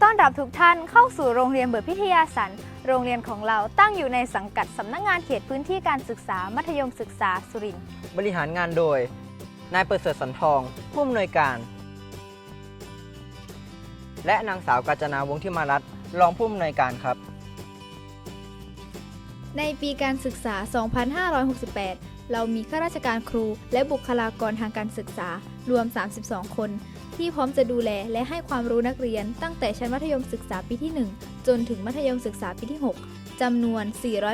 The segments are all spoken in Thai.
ต้อนรับทุกท่านเข้าสู่โรงเรียนเบิดพิทยาสัน โรงเรียนของเราตั้งอยู่ในสังกัดสำนักงานเขตพื้นที่การศึกษามัธยมศึกษาสุรินทร์บริหารงานโดย นายประเสริฐสันทอง ผู้อำนวยการ และนางสาวกาญจนาวงศ์ที่มารัตน์รองผู้อำนวยการครับ ในปีการศึกษา 2568 เรามีข้าราชการครู และบุคลากรทางการศึกษารวม 32 คน ที่พร้อมจะดูแลและให้ความรู้นักเรียน ตั้งแต่ชั้นมัธยมศึกษาปีที่ 1 จนถึงมัธยมศึกษาปีที่ 6จำนวน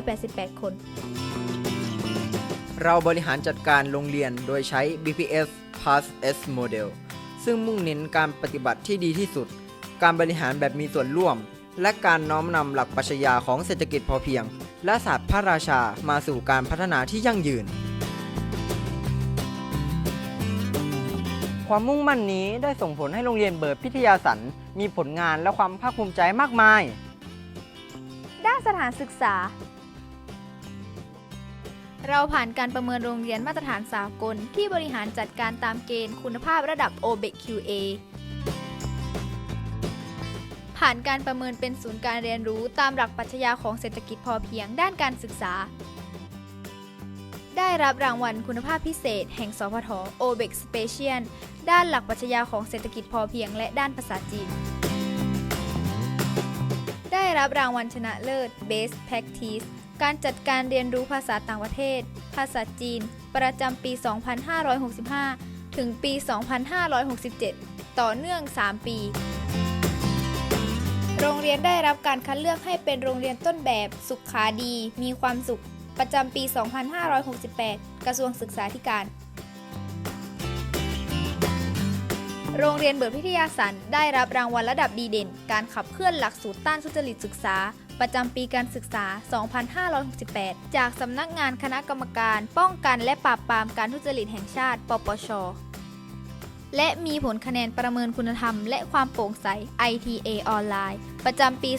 488 คน เราบริหารจัดการโรงเรียนโดยใช้ BPS Plus S Model ซึ่งมุ่งเน้นการปฏิบัติที่ดีที่สุด การบริหารแบบมีส่วนร่วม และการน้อมนำหลักปรัชญาของเศรษฐกิจพอเพียง และศาสตร์พระราชามาสู่การพัฒนาที่ยั่งยืน ความมุ่งมั่นนี้ได้ส่งผลให้โรงเรียนเบิร์ดพิทยาสันมีผลงานและความภาคภูมิใจมากมาย ด้านสถานศึกษา เราผ่านการประเมินโรงเรียนมาตรฐานสากล ที่บริหารจัดการตามเกณฑ์คุณภาพระดับ OBEQ-A ผ่านการประเมินเป็นศูนย์การเรียนรู้ตามหลักปรัชญาของเศรษฐกิจพอเพียงด้านการศึกษา ได้รับรางวัลคุณภาพพิเศษ แห่งสพท OBEC Special ด้านหลักปรัชญาของเศรษฐกิจพอเพียงและด้านภาษาจีน ได้รับรางวัลชนะเลิศ Best Practice การจัดการเรียนรู้ภาษาต่างประเทศ ภาษาจีน ประจำปี 2565 ถึงปี 2567 ต่อเนื่อง 3 ปี โรงเรียนได้รับการคัดเลือกให้เป็นโรงเรียนต้นแบบสุขาดี มีความสุข ประจำปี 2568 กระทรวงศึกษาธิการ โรงเรียนเบิดพิทยาสันได้รับรางวัลระดับดีเด่น การขับเคลื่อนหลักสูตรต้านทุจริตศึกษา ประจำปีการศึกษา 2568 จากสำนักงานคณะกรรมการ ป้องกันและปราบปรามการทุจริตแห่งชาติ ปปช และมีผลคะแนนประเมินคุณธรรม และความโปร่งใส ITA ออนไลน์ ประจำปี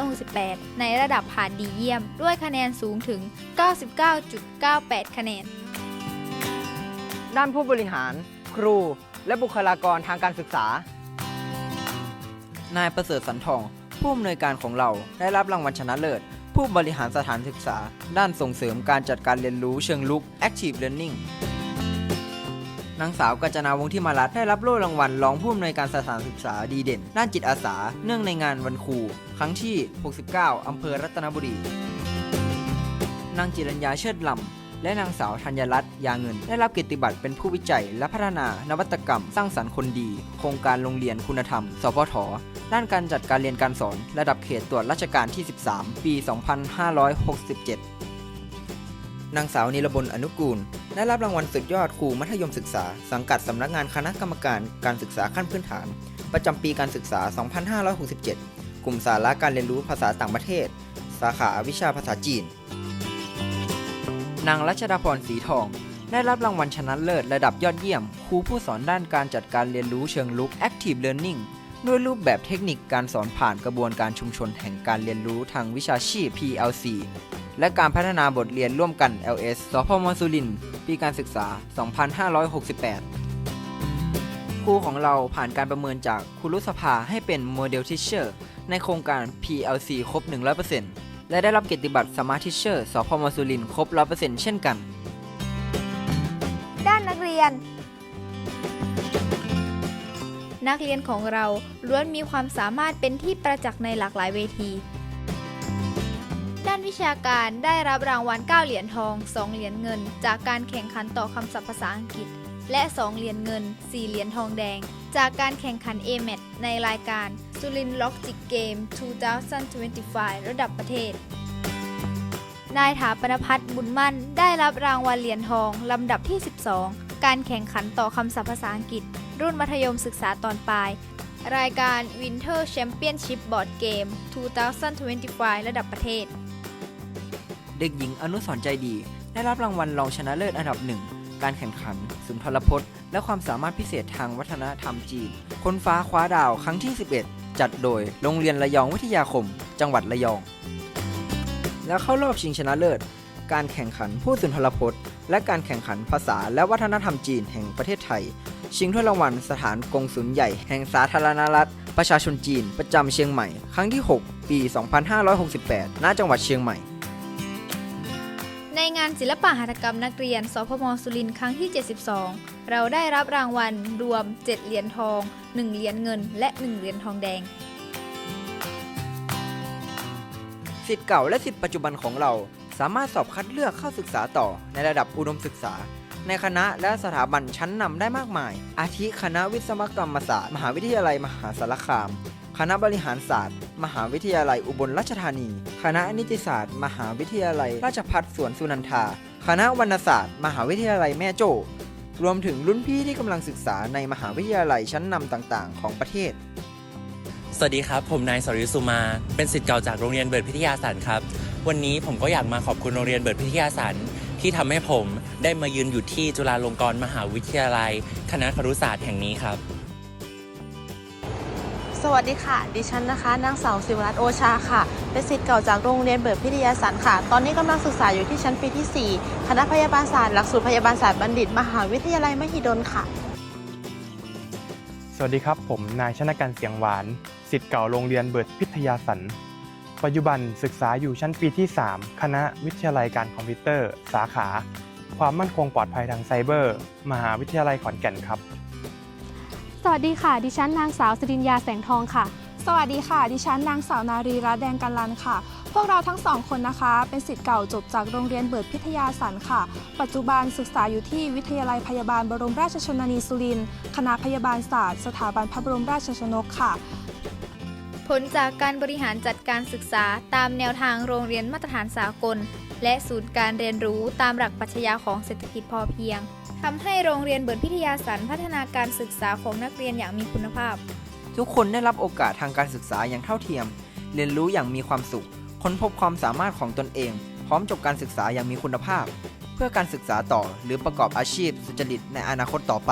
2568 ในระดับผ่านดีเยี่ยม ด้วยคะแนนสูงถึง 99.98 คะแนน ด้านผู้บริหาร ครู และบุคลากรทางการศึกษา นายประเสริฐสันทอง ผู้อำนวยการของเราได้รับรางวัลชนะเลิศ ผู้บริหารสถานศึกษา ด้านส่งเสริมการจัดการเรียนรู้เชิงลุก Active Learning นางสาวกัญจนาวงศ์ที่มารัตน์ได้รับโล่รางวัลรองผู้อำนวยการสถานศึกษาดีเด่น ด้านจิตอาสา เนื่องในงานวันครู ครั้งที่ 69 อำเภอรัตนบุรี นางจิรัญญาเชิดลำ และนางสาวธัญรัตน์ยาเงิน ได้รับเกียรติบัตรเป็นผู้วิจัย และพัฒนานวัตกรรม สร้างสรรค์คนดี โครงการโรงเรียนคุณธรรม สพทด้านการจัดการเรียนการสอน ระดับเขตตรวจราชการที่ 13 ปี 2567 นางสาวนิรบลอนุกูล ได้รับรางวัลสุดยอดครูมัธยมศึกษา สังกัดสำนักงานคณะกรรมการการศึกษาขั้นพื้นฐาน ประจำปีการศึกษา 2567 กลุ่มสาระการเรียนรู้ภาษาต่างประเทศ สาขาวิชาภาษาจีน นางรัชดาพรสีทอง ได้รับรางวัลชนะเลิศระดับยอดเยี่ยม ครูผู้สอนด้านการจัดการเรียนรู้เชิงลุก Active Learning ด้วยรูปแบบเทคนิคการสอนผ่านกระบวนการชุมชนแห่งการเรียนรู้ทางวิชาชีพ PLC และการพัฒนาบทเรียนร่วมกัน LS สพมสุรินทร์ปีการศึกษา 2568 ครูของเราผ่านการประเมินจากครูรุสภาให้เป็นโมเดลทิเชอร์ในโครงการ PLC ครบ 100%และได้รับเกียรติบัตรสมาร์ททิเชอร์สพมสุรินทร์ครบ 100%เช่นกัน ด้านนักเรียน นักเรียนของเราล้วนมีความสามารถเป็นที่ประจักษ์ในหลากหลายเวที วิชาการได้รับรางวัล 9 เหรียญทอง 2 เหรียญเงิน จากการแข่งขันต่อคำศัพท์ภาษาอังกฤษ และ 2 เหรียญเงิน 4 เหรียญทองแดง จากการแข่งขัน a m e t ในรายการสุรินล็อกจิกเกม 2025 ระดับประเทศ นายถาปนพัฒน์บุญมั่น ได้รับรางวัลเหรียญทอง ลำดับที่ 12 การแข่งขันต่อคำศัพท์ภาษาอังกฤษ รุ่นมัธยมศึกษาตอนปลายรายการ Winter Championship Board Game 2025 ระดับประเทศ เด็กหญิงอนุสรใจดี ได้รับรางวัลรองชนะเลิศอันดับหนึ่ง การแข่งขัน สุนทรพจน์ และความสามารถพิเศษทางวัฒนธรรมจีน คนฟ้าคว้าดาวครั้งที่ 11 จัดโดยโรงเรียนระยองวิทยาคม จังหวัดระยอง แล้วเข้ารอบชิงชนะเลิศ การแข่งขันผู้สุนทรพจน์ และการแข่งขันภาษาและวัฒนธรรมจีนแห่งประเทศไทย ชิงถ้วยรางวัลสถานกงสุลใหญ่แห่งสาธารณรัฐประชาชนจีนประจำเชียงใหม่ ครั้งที่ 6 ปี 2568 ณ จังหวัดเชียงใหม่ ในงานศิลปะหัตถกรรมนักเรียน สพมสุรินทร์ครั้งที่ 72 เราได้รับรางวัลรวม 7 เหรียญทอง 1 เหรียญเงิน และ 1 เหรียญทองแดง สิทธิ์เก่าและสิทธิ์ปัจจุบันของเราสามารถสอบคัดเลือกเข้าศึกษาต่อในระดับอุดมศึกษา ในคณะและสถาบันชั้นนำได้มากมาย อาทิคณะวิศวกรรมศาสตร์ มหาวิทยาลัยมหาสารคาม คณะบริหารศาสตร์ มหาวิทยาลัยอุบลราชธานี คณะนิติศาสตร์ มหาวิทยาลัย ราชภัฏสวนสุนันทา คณะวรรณศาสตร์ มหาวิทยาลัยแม่โจ้ รวมถึงรุ่นพี่ที่กำลังศึกษาในมหาวิทยาลัยชั้นนำต่างๆ ของประเทศ สวัสดีครับ ผมนายสริสุมา เป็นศิษย์เก่าจากโรงเรียนเบิร์ดพิทยาสันครับ วันนี้ผมก็อยากมาขอบคุณโรงเรียนเบิร์ดพิทยาสันที่ทำให้ผมได้มายืนอยู่ที่จุฬาลงกรณ์มหาวิทยาลัย คณะครุศาสตร์แห่งนี้ครับ สวัสดีค่ะ ดิฉันนะคะนางสาวศิวรัตน์โอชาค่ะ เป็นศิษย์เก่าจากโรงเรียนเบิร์ดพิทยาสันค่ะ ตอนนี้กำลังศึกษาอยู่ที่ชั้นปีที่ 4 คณะพยาบาลศาสตร์หลักสูตรพยาบาลศาสตร์บัณฑิต มหาวิทยาลัยมหิดลค่ะ สวัสดีครับ ผมนายชนะกันเสียงหวานสิทธิ์เก่าโรงเรียนเบิร์ดพิทยาสันปัจจุบันศึกษาอยู่ชั้นปีที่ 3 คณะวิทยาลัยการคอมพิวเตอร์ สาขา ความมั่นคงปลอดภัยทางไซเบอร์ มหาวิทยาลัยขอนแก่นครับ สวัสดีค่ะ ดิฉันนางสาวสิริญญาแสงทองค่ะ สวัสดีค่ะ ดิฉันนางสาวนารีรัตน์แดงกันลันค่ะ พวกเราทั้งสองคนนะคะ เป็นศิษย์เก่าจบจากโรงเรียนเบิร์ดพิทยาสันค่ะ ปัจจุบันศึกษาอยู่ที่วิทยาลัยพยาบาลบรมราชชนนีสุรินทร์คณะพยาบาลศาสตร์ สถาบันพระบรมราชชนกค่ะ ผลจากการบริหารจัดการศึกษาตามแนวทางโรงเรียนมาตรฐานสากล และศูนย์การเรียนรู้ตามหลักปรัชญาของเศรษฐกิจพอเพียง ทำให้โรงเรียนเบิร์นพิทยาสันพัฒนาการศึกษาของนักเรียนอย่างมีคุณภาพ ทุกคนได้รับโอกาสทางการศึกษาอย่างเท่าเทียม เรียนรู้อย่างมีความสุข ค้นพบความสามารถของตนเอง พร้อมจบการศึกษาอย่างมีคุณภาพ เพื่อการศึกษาต่อหรือประกอบอาชีพสุจริตในอนาคตต่อไป